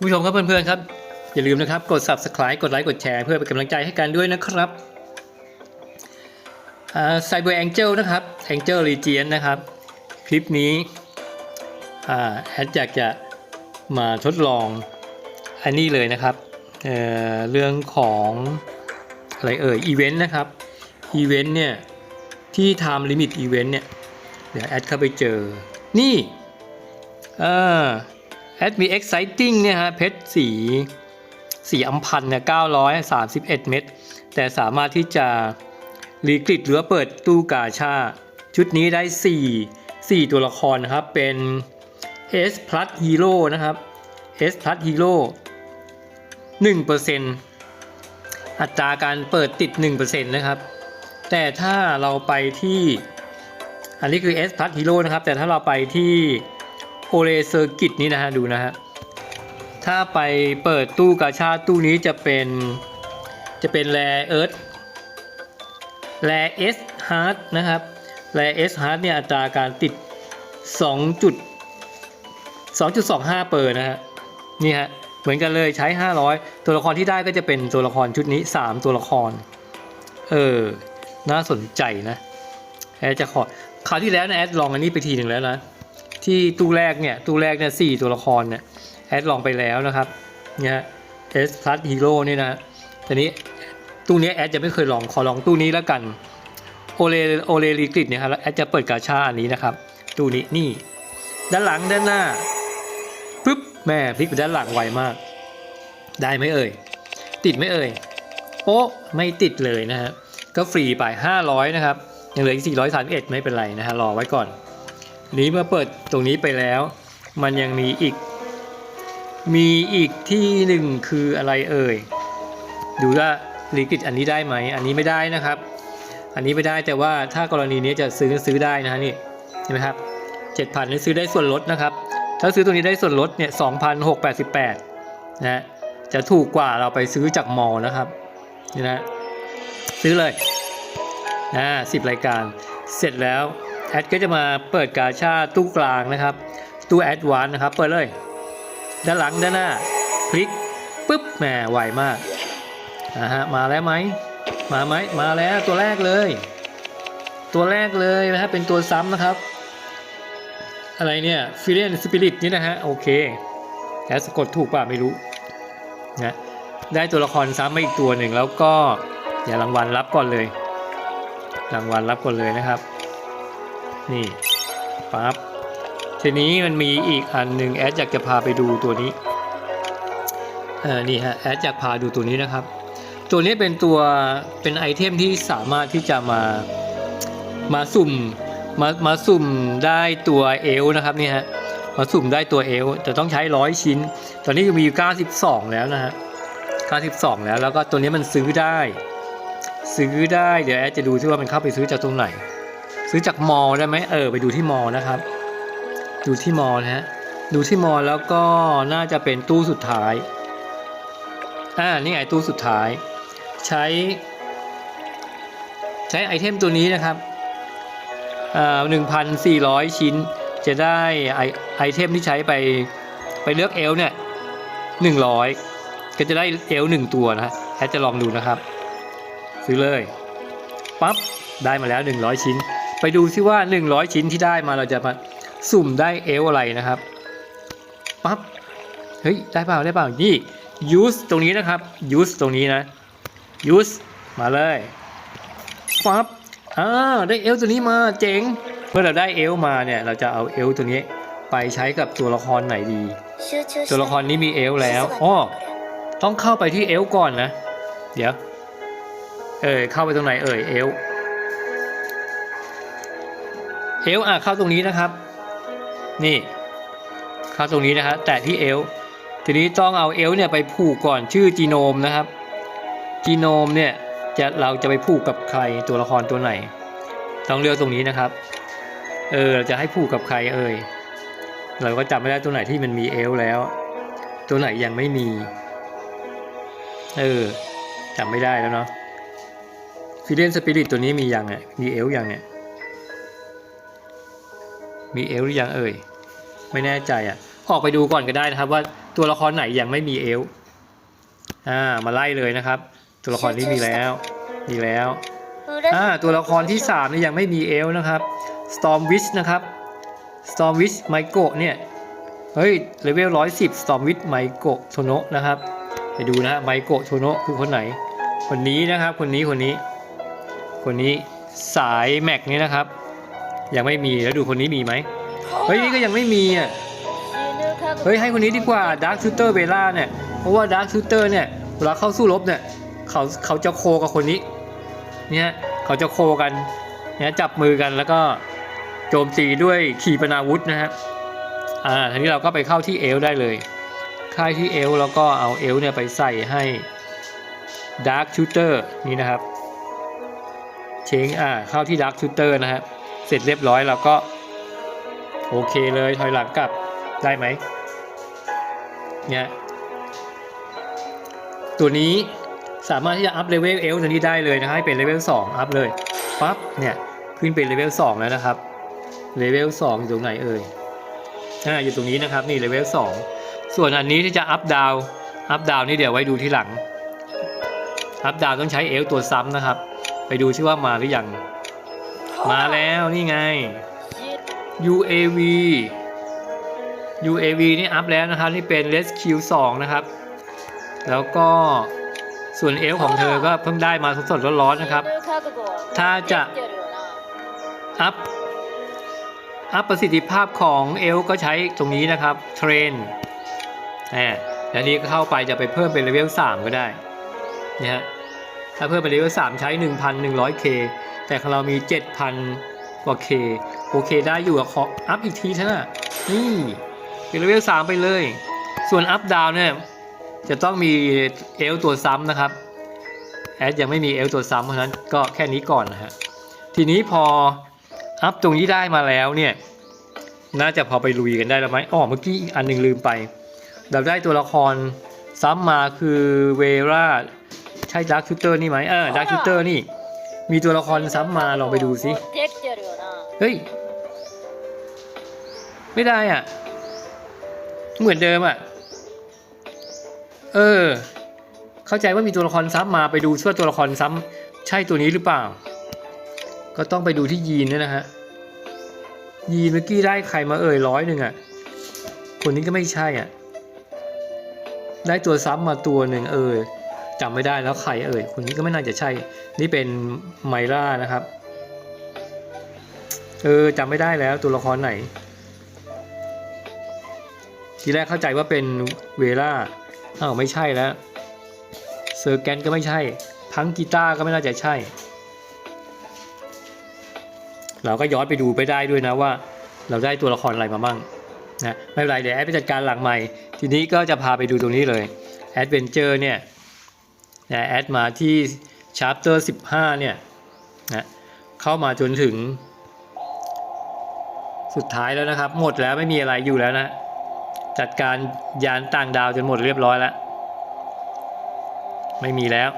คุณผู้ชมครับเพื่อนๆครับ อย่าลืมนะครับ กด subscribe กดไลค์กดแชร์เพื่อเป็นกำลังใจให้กันด้วยนะครับไซเบอร์แองเจิลนะครับแองเจิลรีเจียนนะครับ คลิปนี้แอดอยากจะมาทดลองอันนี้เลยนะครับเเรื่องของอะไรเอ่ยอีเวนต์นะครับอีเวนต์เนี่ยที่ time limit event เนี่ยเดี๋ยวแอดเข้าไปเจอ นี่อ่า แอดมี exciting เนี่ยฮะเพชรสีสีอัมพันเนี่ย931เม็ดแต่สามารถที่จะรีกริดหรือเปิดตู้กาชา ชุดนี้ได้4 4ตัวละครนะครับ เป็น S Plus Hero นะครับ S Plus Hero 1%อัตราการเปิดติด 1%นะครับ แต่ถ้าเราไปที่ อันนี้คือ S Plus Hero นะครับ แต่ถ้าเราไปที่ โอเลเซอร์กิตนี้นะฮะดูนะฮะถ้าไปเปิดตู้กาชาตู้นี้จะเป็นจะเป็นแรเอิร์ธแรเอสฮาร์ดนะครับแรเอสฮาร์ดเนี่ยอัตราการติด 2 จุด 2.25 เปอร์นะฮะนี่ฮะเหมือนกันเลยใช้ 500 ตัวละครที่ได้ก็จะเป็นตัวละครชุดนี้ 3 ตัวละคร เออ น่าสนใจนะแอดจะขอคราวที่แล้วนะแอดลองอันนี้ไปทีหนึ่งแล้วนะ ที่ตู้แรกเนี่ยตู้แรกเนี่ยสตัวละครเนี่ยแอดลองไปแล้วนะครับเนี่ย S Plus Hero นี่นะทีนี้ตู้นี้แอดจะไม่เคยลองขอลองตู้นี้แล้วกันโอเลโอเลลีกริดเนี่ยครับแล้วแอดจะเปิดกาชาอันนี้นะครับตู้นี้นี่ ด้านหลังด้านหน้าปุ๊บแม่พลิกไปด้านหลังไวมาก ได้ไหมเอ่ย ติดไหมเอ่ยโป๊ะไม่ติดเลยนะฮะก็ฟรีไป 500 นะครับ ยังเหลืออีก431 ไม่เป็นไรนะฮะรอไว้ก่อน นี้เมื่อเปิดตรงนี้ไปแล้ว มันยังมีอีก มีอีกที่หนึ่งคืออะไรเอ่ย ดูว่าลิกิตอันนี้ได้ไหม อันนี้ไม่ได้นะครับ อันนี้ไม่ได้แต่ว่าถ้ากรณีนี้จะซื้อซื้อได้นะฮะนี่เห็นไหมครับ7,000นี่ซื้อได้ส่วนลดนะครับ ถ้าซื้อตัวนี้ได้ส่วนลดเนี่ย2,688นะฮะจะถูกกว่าเราไปซื้อจากมอลนะครับนี่นะซื้อเลยนะสิบรายการเสร็จแล้ว แอดก็จะมาเปิดกาชาตู้กลางนะครับ ตู้แอดวานนะครับ เปิดเลย ด้านหลังด้านหน้า พลิกปุ๊บแหมไวมากนะฮะมาแล้วไหมมาไหมมาแล้วตัวแรกเลย ตัวแรกเลยนะฮะเป็นตัวซ้ำนะครับ อะไรเนี่ยฟิเลียนสปิริตนี่นะฮะโอเคแอดสะกดถูกป่ะไม่รู้นะได้ตัวละครซ้ำมาอีกตัวหนึ่งแล้วก็อย่ารางวัลรับก่อนเลย รางวัลรับก่อนเลยนะครับ นี่ปั๊บทีนี้มันมีอีกอันหนึ่งแอดอยากจะพาไปดูตัวนี้เออนี่ฮะแอดอยากพาดูตัวนี้นะครับ ตัวนี้เป็นตัวเป็นไอเทมที่สามารถที่จะมามาสุ่มมามาสุ่มได้ตัวเอลนะครับนี่ฮะมาสุ่มได้ตัวเอลแต่ต้องใช้ร้อยชิ้น ตอนนี้มีอยู่92 แล้วนะฮะ92 แล้วแล้วก็ตัวนี้มันซื้อได้ ซื้อได้เดี๋ยวแอดจะดูที่ว่ามันเข้าไปซื้อจากตรงไหน ซื้อจากมอลได้ไหมเออ ไปดูที่มอลนะครับ ดูที่มอลนะฮะดูที่มอลแล้วก็น่าจะเป็นตู้สุดท้ายอ่านี่ไงตู้สุดท้าย ใช้ ใช้ไอเทมตัวนี้นะครับอ่าหนึ่งพันสี่ร้อยชิ้น จะได้ไอไอเทมที่ใช้ไปไปเลือกเอลเนี่ยหนึ่งร้อยก็จะได้เอลหนึ่งตัวนะฮะแอดจะลองดูนะครับ ซื้อเลยปั๊บได้มาแล้ว100ชิ้น ไปดูซิว่า 100 ชิ้นที่ได้มาเราจะมาสุ่มได้เอลอะไรนะครับปั๊บเฮ้ยได้เปล่าได้เปล่านี่ use ตรงนี้นะครับ use ตรงนี้นะ use มาเลยปั๊บอ่าได้เอลตัวนี้มาเจ๋งเมื่อเราได้เอลมาเนี่ยเราจะเอาเอลตัวนี้ไปใช้กับตัวละครไหนดี ตัวละครนี้มีเอลแล้วอ้อต้องเข้าไปที่เอลก่อนนะ เดี๋ยว เอ่ยเข้าไปตรงไหนเอ่ยเอล เอลอะเข้าตรงนี้นะครับ นี่ เข้าตรงนี้นะฮะแตะที่เอลทีนี้ต้องเอาเอลเนี่ยไปผูกก่อนชื่อจีโนมนะครับ จีโนมเนี่ยจะเราจะไปผูกกับใครตัวละครตัวไหน ต้องเลือกตรงนี้นะครับ เออเราจะให้ผูกกับใครเอ่ยเราก็จำไม่ได้ตัวไหนที่มันมีเอลแล้ว ตัวไหนยังไม่มี เออจำไม่ได้แล้วเนาะฟิเลนสปิริตตัวนี้มียังเนี่ยมีเอลยังเนี่ย มีเอลหรือยังเอ่ย ไม่แน่ใจอะ ออกไปดูก่อนก็ได้นะครับ ว่าตัวละครไหนยังไม่มีเอลฟ์อ่ามาไล่เลยนะครับ ตัวละครนี้มีแล้ว มีแล้วอ่าตัวละครที่3นี่ยังไม่มีเอลฟ์นะครับ Storm Witch นะครับ Storm Witch ไมโกะเนี่ยเฮ้ยเลเวล110 Storm Witch ไมโกะโทโนะนะครับไปดูนะฮะไมโกะโทโนะคือคนไหน คนนี้นะครับคนนี้คนนี้ คนนี้สายแม็กนี่นะครับ ยังไม่มีแล้วดูคนนี้มีไหมเฮ้ยนี่ก็ยังไม่มีอะเฮ้ยให้คนนี้ดีกว่า Dark Shooter Bella เนี่ยเพราะว่า Dark Shooter เนี่ยเวลาเข้าสู้รบเนี่ยเขาเขาจะโคกับคนนี้เนี่ยเขาจะโคกันเนี่ยจับมือกันแล้วก็โจมตีด้วยขีปนาวุธนะฮะอ่าทีนี้เราก็ไปเข้าที่เอลได้เลย ค่ายที่เอลแล้วก็เอาเอลเนี่ยไปใส่ให้ Dark Shooter นี่นะครับเชงอ่าเข้าที่ Dark Shooter นะฮะ เสร็จเรียบร้อยเราก็ โอเคเลยถอยหลังกลับได้ไหมเนี่ยตัวนี้สามารถที่จะอัพเลเวลเอลตัวนี้ได้เลยนะให้เป็นเลเวล2อัพเลยปั๊บเนี่ยขึ้นเป็นเลเวล2แล้วนะครับเลเวล2อยู่ตรงไหนเอ่ยอ่าอยู่ตรงนี้นะครับนี่เลเวล2ส่วนอันนี้ที่จะอัพดาวอัพดาวนี่เดี๋ยวไว้ดูที่หลังอัพดาวต้องใช้เอลตัวซ้ำนะครับ ไปดูชื่อว่ามาหรือยัง มาแล้วนี่ไง UAV UAV นี่อัพแล้วนะครับ นี่เป็น Rescue 2 นะครับ แล้วก็ส่วนเอลของเธอก็เพิ่งได้มาสดๆร้อนๆนะครับ ถ้าจะอัพอัพประสิทธิภาพของเอลก็ใช้ตรงนี้นะครับ เทรนแหมแล้วนี้ก็เข้าไปจะไปเพิ่มเป็นเลเวล3ก็ได้นะฮะถ้าเพิ่มเป็นเลเวล3ใช้ 1,100K แต่ของเรามี 7,000 กว่า K โอเคได้อยู่อะขออัพอีกทีเถอะนี่เป็นเลเวล3ไปเลย ส่วนอัพดาวเนี่ยจะต้องมีเอลตัวซ้ำนะครับแอดยังไม่มีเอลตัวซ้ำเพราะนั้นก็แค่นี้ก่อนนะฮะทีนี้พออัพตรงนี้ได้มาแล้วเนี่ยน่าจะพอไปลุยกันได้แล้วไหมอ๋อเมื่อกี้อีกอันหนึ่งลืมไปเราได้ตัวละครซ้ำมาคือเวราใช่ดักชูเตอร์นี่ไหมเออดักชูเตอร์นี่ มีตัวละครซ้ำมาลองไปดูสิเฮ้ย ไม่ได้อะ เหมือนเดิมอะ เออ เข้าใจว่ามีตัวละครซ้ำมาไปดูช่วยตัวละครซ้ำใช่ตัวนี้หรือเปล่า ก็ต้องไปดูที่ยีนนนะฮะ ยีนเมื่อกี้ได้ใครมาเอ่ยร้อยหนึ่งอะ คนนี้ก็ไม่ใช่อะ ได้ตัวซ้ำมาตัวหนึ่งเออจำไม่ได้แล้วใครเอ่ยคนนี้ก็ไม่น่าจะใช่ นี่เป็นไมล่านะครับ เออจำไม่ได้แล้วตัวละครไหน ทีแรกเข้าใจว่าเป็นเวล่าอ้าวไม่ใช่แล้วเซอร์แกนก็ไม่ใช่พังกีตาร์ก็ไม่น่าจะใช่ เราก็ย้อนไปดูไปได้ด้วยนะว่า เราได้ตัวละครอะไรมาบ้างนะไม่เป็นไรเดี๋ยวแอดไปจัดการหลังใหม่ ทีนี้ก็จะพาไปดูตรงนี้เลยแอดเวนเจอร์เนี่ยแอดมาที่ ชาร์ปเตอร์15เนี่ยนะเข้ามาจนถึง สุดท้ายแล้วนะครับ หมดแล้วไม่มีอะไรอยู่แล้วนะ จัดการยานต่างดาวจนหมดเรียบร้อยแล้ว ไม่มีแล้ว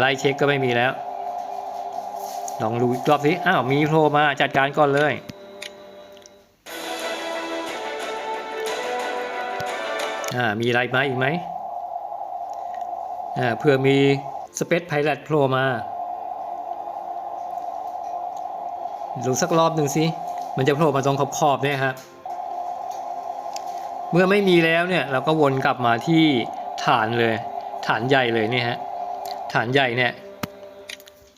ไล่เช็คก็ไม่มีแล้ว ลองดูอีกรอบสิอ้าวมีโผล่มาจัดการก่อนเลยอ่ามีอะไรมาอีกไหมอ่าเผื่อมี Space Pilot โผล่มาดูสักรอบหนึ่งสิ มันจะโผล่มาตรงขอบๆเนี่ยครับเมื่อไม่มีแล้วเนี่ยเราก็วนกลับมาที่ฐานเลย ฐานใหญ่เลยเนี่ยฮะ ฐานใหญ่เนี่ย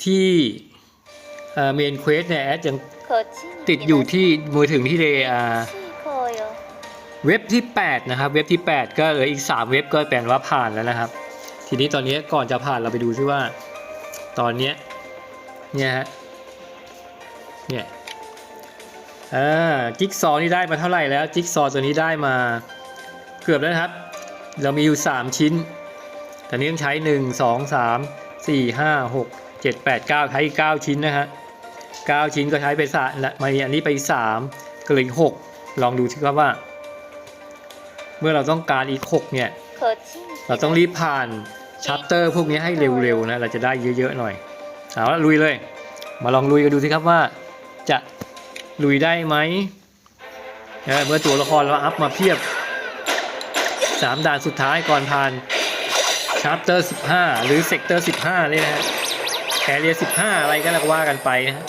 ที่เมนเควสเนี่ยแอดยังติดอยู่ที่มือถึงที่เรอเว็บที่ 8 นะครับ เว็บที่ 8 ก็เหลืออีก 3 เว็บก็แปลว่าผ่านแล้วนะครับ ทีนี้ตอนนี้ก่อนจะผ่านเราไปดูที่ว่า ตอนนี้เนี่ยฮะเนี่ยอ่าจิ๊กซอนี่ได้มาเท่าไหร่แล้วจิ๊กซอตัวนี้ได้มาเกือบแล้วครับ เรามีอยู่ 3 ชิ้นตอนนี้ต้องใช้ 1 2 3 4 5 6 7 8 9 ใช้อีก9ชิ้นนะฮะ9ชิ้นก็ใช้ไปสามมาอันนี้ไป 3 ก็เหลืออีก 6 ลองดูสิครับว่า เมื่อเราต้องการอีก 6 เนี่ยเราต้องรีบผ่าน ชัปเตอร์พวกนี้ให้เร็วๆนะเราจะได้เยอะๆหน่อยเอาละลุยเลย มาลองลุยกันดูสิครับว่า จะลุยได้ไหมเมื่อตัวละครเราอัพมาเพียบ 3 ด่านสุดท้ายก่อนผ่านชาร์เตอร์ 15 หรือเซกเตอร์ 15 เลยนะฮะแคเรีย15 อะไรก็แล้วว่ากันไปนะฮะ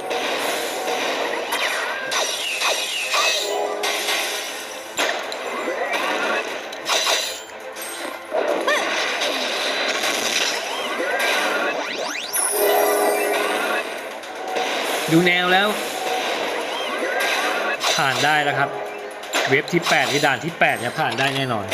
ดูแนวแล้ว ผ่านได้แล้วครับ เว็บที่8ที่ด่านที่8เนี่ยผ่านได้แน่นอน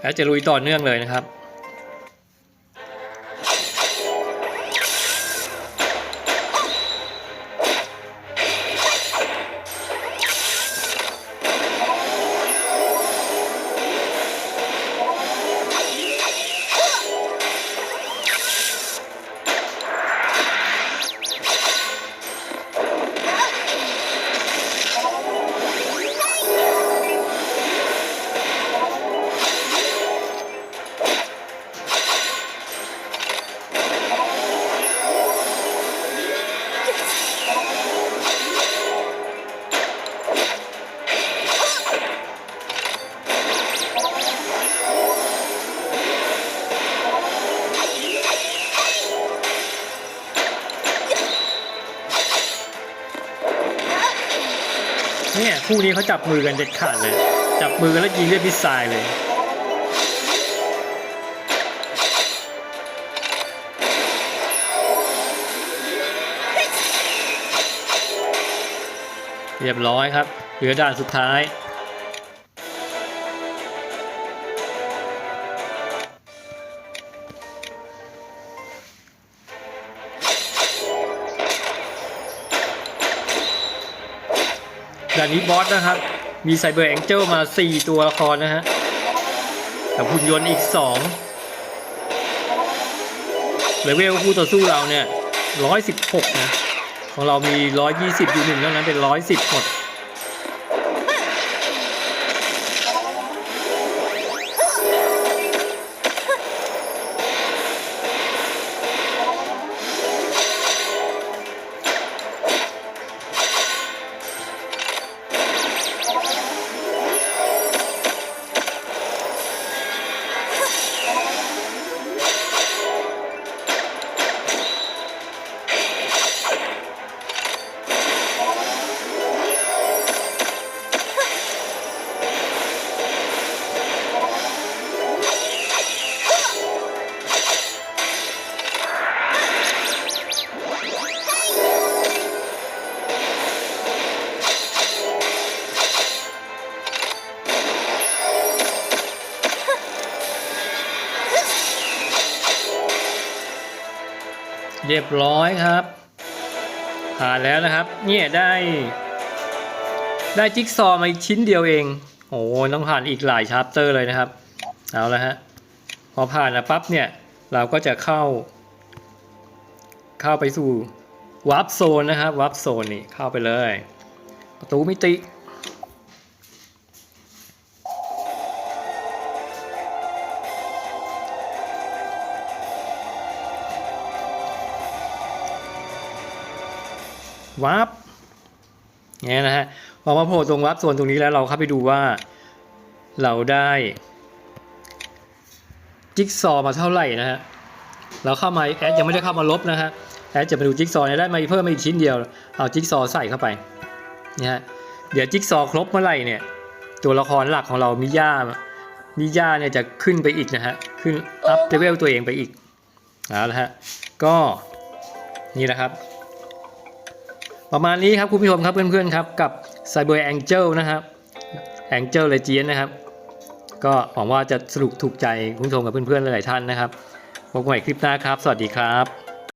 แล้วจะลุยต่อเนื่องเลยนะครับ คู่นี้เขาจับมือกันเด็ดขาดเลย จับมือกันแล้วยิงด้วยมิสไซล์เลย เรียบร้อยครับ เหลือด่านสุดท้าย ด่านนี้บอสนะครับ มีไซเบอร์แองเจิลมา 4 ตัวละครนะฮะกับหุ่นยนต์อีก 2 เลเวลคู่ต่อสู้เราเนี่ย 116 นะ ของเรามี 120 อยู่หนึ่งเท่านั้นเป็น 110 หมด รียบร้อยครับผ่านแล้วนะครับ เนี่ยได้ ได้จิ๊กซอว์มาอีกชิ้นเดียวเอง โอ้ต้องผ่านอีกหลายชาร์ปเตอร์เลยนะครับ เอาละฮะ พอผ่านนะปั๊บเนี่ย เราก็จะเข้า เข้าไปสู่วาร์ปโซนนะครับวาร์ปโซนนี่เข้าไปเลย ประตูมิติ วาร์ปเนี่ยนะฮะพอมาโผล่ตรงวาร์ปโซนตรงนี้แล้วเราเข้าไปดูว่าเราได้จิ๊กซอมาเท่าไหร่นะฮะเราเข้ามาแอดยังไม่ได้เข้ามาลบนะฮะแอดจะมาดูจิ๊กซอเนี่ยได้มาเพิ่มมาอีกชิ้นเดียวเอาจิ๊กซอใส่เข้าไปนี่ฮะเดี๋ยวจิ๊กซอครบเมื่อไหร่เนี่ย ตัวละครหลักของเรามิย่ามิย่าเนี่ยจะขึ้นไปอีกนะฮะขึ้นอัพเลเวลตัวเองไปอีกเอาละฮะก็นี่นะครับ ประมาณนี้ครับคุณผู้ชมครับเพื่อนๆครับกับ Cyber Angel นะครับ Angel Legend นะครับ ก็หวังว่าจะสรุปถูกใจคุณผู้ชมกับเพื่อนๆหลายๆท่านนะครับพบกันใหม่คลิปหน้าครับ สวัสดีครับ